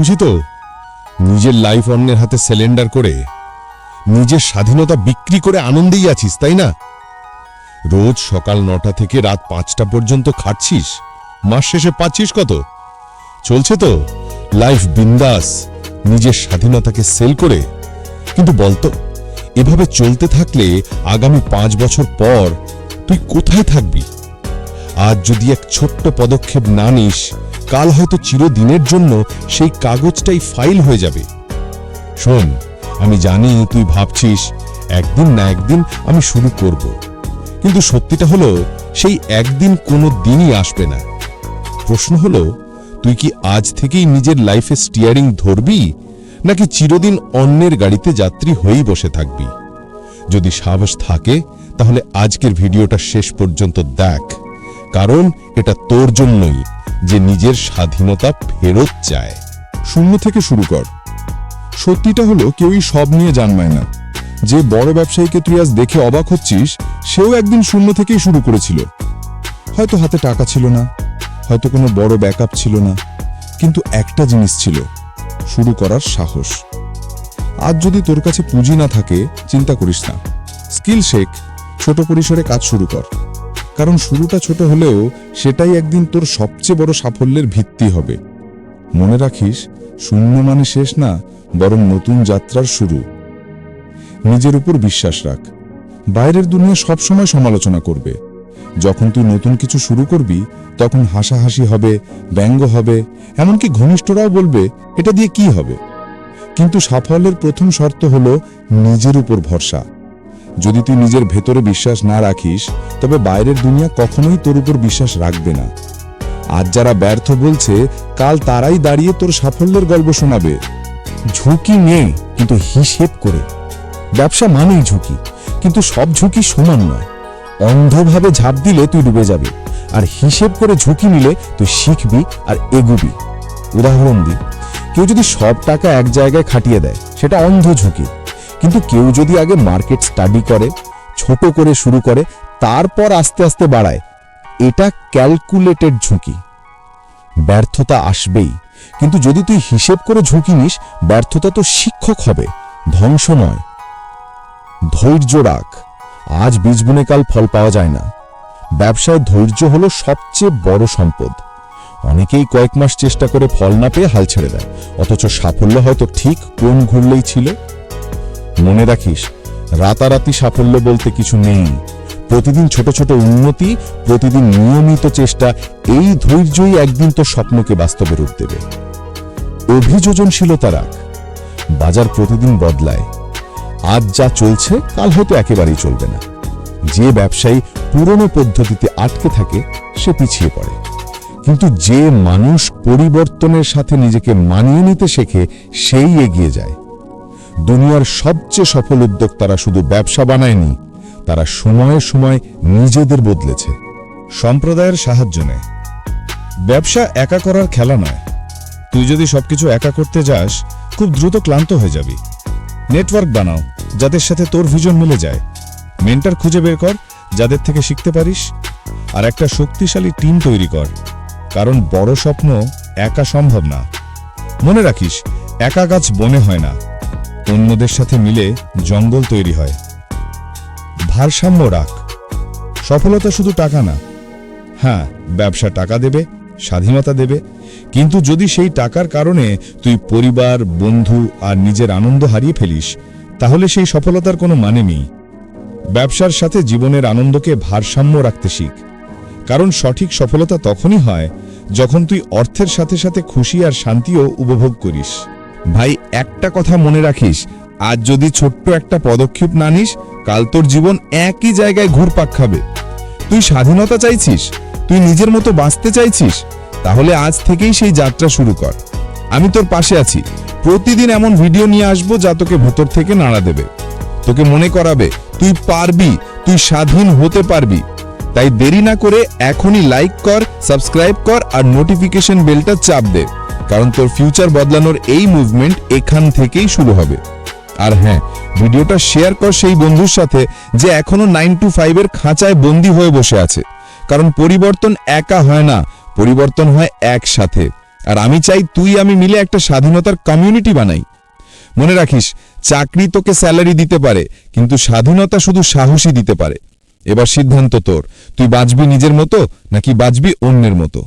খুশি তো? নিজের লাইফ অন্যের হাতে সিলিন্ডার করে, নিজের স্বাধীনতা বিক্রি করে আনন্দেই আছিস, তাই না? রোজ সকাল নটা থেকে রাত পাঁচটা পর্যন্ত খাটছিস, মাস শেষে পাচ্ছিস কত? চলছে তো? লাইফ বিন্দাস, নিজের স্বাধীনতাকে সেল করে। কিন্তু বলতো এভাবে চলতে থাকলে আগামী পাঁচ বছর পর তুই কোথায় থাকবি? আজ যদি এক ছোট্ট পদক্ষেপ না নিস কাল হয়তো চিরদিনের জন্য সেই কাগজটাই ফাইল হয়ে যাবে। শোন, আমি জানি তুই ভাবছিস একদিন না একদিন আমি শুরু করব। কিন্তু সত্যিটা হলো, সেই একদিন কোনো দিনই আসবে না। প্রশ্ন হলো, তুই কি আজ থেকেই নিজের লাইফে স্টিয়ারিং ধরবি, নাকি চিরদিন অন্যের গাড়িতে যাত্রী হয়েই বসে থাকবি? যদি সাহস থাকে, তাহলে আজকের ভিডিওটা শেষ পর্যন্ত দেখ। কারণ এটা তোর জন্যই যে নিজের স্বাধীনতা ফেরত চায়। শূন্য থেকে শুরু কর। সত্যিটা হলো কেউই সব নিয়ে জানমায় না। যে বড় ব্যবসায়ীকে তুই আজ দেখে অবাক হচ্ছিস, সেও একদিন শূন্য থেকেই শুরু করেছিল। হয়তো হাতে টাকা ছিল না, হয়তো কোনো বড় ব্যাকআপ ছিল না, কিন্তু একটা জিনিস ছিল, শুরু করার সাহস। আজ যদি তোর কাছে পুঁজি না থাকে, চিন্তা করিস না। স্কিল শেখ, ছোট পরিসরে কাজ শুরু কর। কারণ শুরুটা ছোট হলেও সেটাই একদিন তোর সবচেয়ে বড় সাফল্যের ভিত্তি হবে। মনে রাখিস, শূন্য মানে শেষ না, বরং নতুন যাত্রার শুরু। নিজের উপর বিশ্বাস রাখ। বাইরের দুনিয়া সবসময় সমালোচনা করবে। যখন তুই নতুন কিছু শুরু করবি, তখন হাসাহাসি হবে, ব্যঙ্গ হবে, এমনকি ঘনিষ্ঠরাও বলবে, এটা দিয়ে কি হবে? কিন্তু সাফল্যের প্রথম শর্ত হলো নিজের উপর ভরসা। যদি তুই নিজের ভেতরে বিশ্বাস না রাখিস, তবে বাইরের দুনিয়া কখনোই তোর উপর বিশ্বাস রাখবে না। আজ যারা ব্যর্থ বলছে, কাল তারাই দাঁড়িয়ে তোর সাফল্যের গল্প শোনাবে। ঝুঁকি নেই কিন্তু হিসেব করে। ব্যবসা মানেই ঝুঁকি, কিন্তু সব ঝুঁকি সমান নয়। অন্ধভাবে ঝাঁপ দিলে তুই ডুবে যাবি, আর হিসেব করে ঝুঁকি নিলে তুই শিখবি আর এগুবি। উদাহরণ দিই, কেউ যদি সব টাকা এক জায়গায় খাটিয়ে দেয়, সেটা অন্ধ ঝুঁকি। কিন্তু কেউ যদি আগে মার্কেট স্টাডি করে, ছোট করে শুরু করে, তারপর আস্তে আস্তে বাড়ায়, এটা ক্যালকুলেটেড ঝুঁকি। ব্যর্থতা আসবেই। কিন্তু যদি তুই হিসেব করে ঝুঁকি নিস, ব্যর্থতা তো শিক্ষক হবে, ধ্বংস নয়। ধৈর্য রাখ। আজ বীজ বুনে কাল ফল পাওয়া যায় না। ব্যবসায় ধৈর্য হলো সবচেয়ে বড় সম্পদ। অনেকেই কয়েক মাস চেষ্টা করে ফল না পেয়ে হাল ছেড়ে দেয়, অথচ সাফল্য হয়তো ঠিক কোন ঘুরলেই ছিল। মনে রাখিস, রাতারাতি সাফল্য বলতে কিছু নেই। প্রতিদিন ছোট ছোট উন্নতি, প্রতিদিন নিয়মিত চেষ্টা, এই ধৈর্যই একদিন তোর স্বপ্নকে বাস্তবে রূপ দেবে। অভিযোজনশীলতা রাখ, বাজার প্রতিদিন বদলায়। আজ যা চলছে, কাল হয়তো একেবারেই চলবে না। যে ব্যবসায়ী পুরনো পদ্ধতিতে আটকে থাকে, সে পিছিয়ে পড়ে। কিন্তু যে মানুষ পরিবর্তনের সাথে নিজেকে মানিয়ে নিতে শেখে, সেই এগিয়ে যায়। দুনিয়ার সবচেয়ে সফল উদ্যোক্তারা শুধু ব্যবসা বানায়নি, তারা সময়ে সময় নিজেদের বদলেছে। সম্প্রদায়ের সাহায্য নেয়। ব্যবসা একা করার খেলা নয়। তুই যদি সবকিছু একা করতে যাস, খুব দ্রুত ক্লান্ত হয়ে যাবি। নেটওয়ার্ক বানাও, যাদের সাথে তোর ভিজন মিলে যায়। মেন্টার খুঁজে বের কর, যাদের থেকে শিখতে পারিস। আর একটা শক্তিশালী টিম তৈরি কর, কারণ বড় স্বপ্ন একা সম্ভব না। মনে রাখিস, একা গাছ বনে হয় না। অন্যদের সাথে মিলে জঙ্গল তৈরি হয়। ভারসাম্য রাখ। সফলতা শুধু টাকা না। হ্যাঁ ব্যবসা টাকা দেবে, স্বাধীনতা দেবে। কিন্তু যদি সেই টাকার কারণে তুই পরিবার, বন্ধু আর নিজের আনন্দ হারিয়ে ফেলিস, তাহলে সেই সফলতার কোনো মানে নেই। ব্যবসার সাথে জীবনের আনন্দকে ভারসাম্য রাখতে শিখ। কারণ সঠিক সফলতা তখনই হয় যখন তুই অর্থের সাথে সাথে খুশি আর শান্তিও উপভোগ করিস। ভাই, একটা কথা মনে রাখিস, আজ যদি ছোট্ট একটা পদক্ষেপ না নিস কাল তোর জীবন একই জায়গায় ঘুরপাক খাবে। তুই স্বাধীনতা চাইছিস, তুই নিজের মতো বাঁচতে চাইছিস, তাহলে আজ থেকেই সেই যাত্রা শুরু কর। আমি তোর পাশে আছি, প্রতিদিন এমন ভিডিও নিয়ে আসব যা তোকে ভেতর থেকে নাড়া দেবে। তোকে মনে করাবে, তুই পারবি, তুই স্বাধীন হতে পারবি। তাই দেরি না করে এখনই লাইক কর সাবস্ক্রাইব কর আর নোটিফিকেশন বেলটা চাপ দে। কারণ তোর ফিউচার বদলানোর এই মুভমেন্ট এখান থেকেই শুরু হবে। আর হ্যাঁ ভিডিওটা শেয়ার কর সেই বন্ধুর সাথে যে এখনও নাইন টু ফাইভের খাঁচায় বন্দি হয়ে বসে আছে। কারণ পরিবর্তন একা হয় না, পরিবর্তন হয় একসাথে। আর আমি চাই তুই আমি মিলে একটা স্বাধীনতার কমিউনিটি বানাই। মনে রাখিস, চাকরি তোকে স্যালারি দিতে পারে, কিন্তু স্বাধীনতা শুধু সাহসী দিতে পারে। এবার সিদ্ধান্ত তোর, তুই বাঁচবি নিজের মতো নাকি বাঁচবি অন্যের মতো?